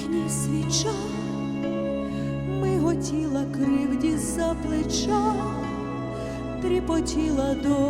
вікні свіча, миготіла кривді за плеча, тріпотіла до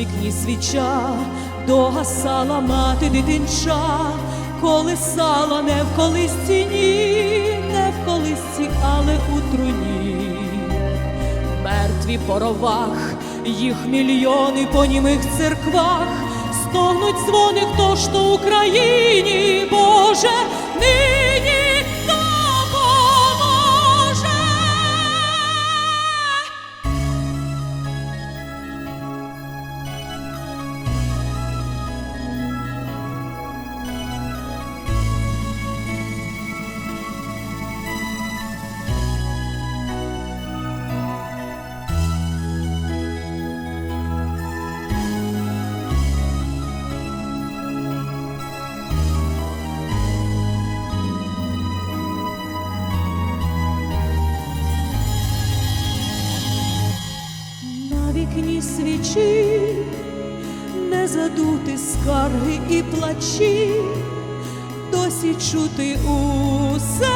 вікні свіча догасала мати дитинча, колисала не в колисці, ні, не в колисці, але у труні. Мертві по ровах, їх мільйони по німих церквах, стогнуть дзвони, хто ж то Україні, Боже, нині вікні свічі не задути скарги і плачі, досі чути усе.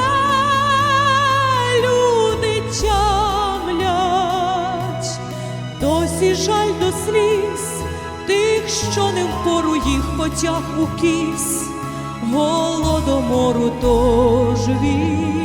Люди тямлять, досі жаль до сліз тих, що не впору їх потяг у кіс, голодомору тож він